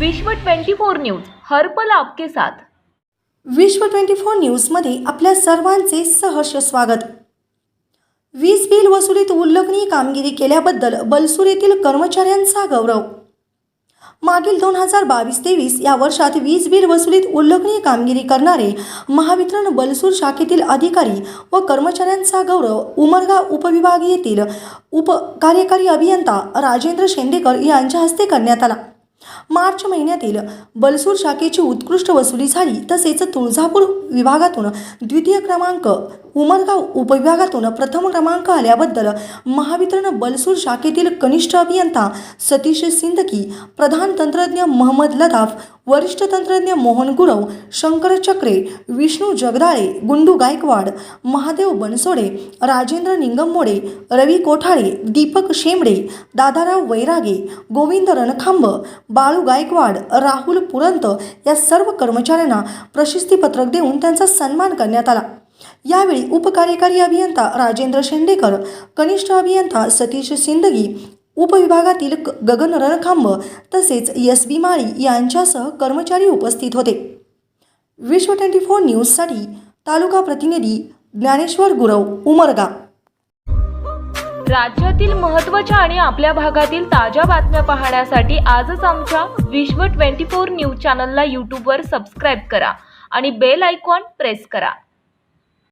विश्व 24 न्यूज हर्पल आपके साथ. विश्व ट्वेंटी फोर न्यूजमध्ये आपल्या सर्वांचे सहर्ष स्वागत. वीज बिल वसुलीत उल्लेखनीय कामगिरी केल्याबद्दल बलसूर येथील कर्मचाऱ्यांचा गौरव. मागील दोन हजार बावीस तेवीस या वर्षात वीज बिल वसुलीत उल्लेखनीय कामगिरी करणारे महावितरण बलसूर शाखेतील अधिकारी व कर्मचाऱ्यांचा गौरव उमरगा उपविभागीयतील उप कार्यकारी अभियंता राजेंद्र शेंडेकर यांच्या हस्ते करण्यात आला. मार्च महिन्यातील बलसूर शाखेची उत्कृष्ट वसुली झाली तसेच तुळजापूर विभागातून द्वितीय क्रमांक उमरगाव उपविभागातून प्रथम क्रमांक आल्याबद्दल महावितरण बलसूर शाखेतील कनिष्ठ अभियंता सतीश सिंदकी प्रधान तंत्रज्ञ महम्मद लदाफ वरिष्ठ तंत्रज्ञ मोहन गुरव शंकर चक्रे विष्णू जगदाळे गुंडू गायकवाड महादेव बनसोडे राजेंद्र निंगमोडे रवी कोठाळे दीपक शेंबडे दादाराव वैरागे गोविंद रणखांब बाळू गायकवाड राहुल पुरंत या सर्व कर्मचाऱ्यांना प्रशस्तीपत्रक देऊन त्यांचा सन्मान करण्यात आला. यावेळी उपकार्यकारी अभियंता राजेंद्र शेंडेकर कनिष्ठ अभियंता सतीश सिंदगी उपविभागातील ग- गगन रणखांब तसेच यस बी माळी यांच्यासह कर्मचारी उपस्थित होते. विश्व ट्वेंटी फोर न्यूजसाठी तालुका प्रतिनिधी ज्ञानेश्वर गुरव उमरगा. राज्यातील महत्त्वाच्या आणि आपल्या भागातील ताज्या बातम्या पाहण्यासाठी आजच आमच्या विश्व 24 न्यूज चॅनलला यूट्यूबवर सबस्क्राईब करा आणि बेल आयकॉन प्रेस करा.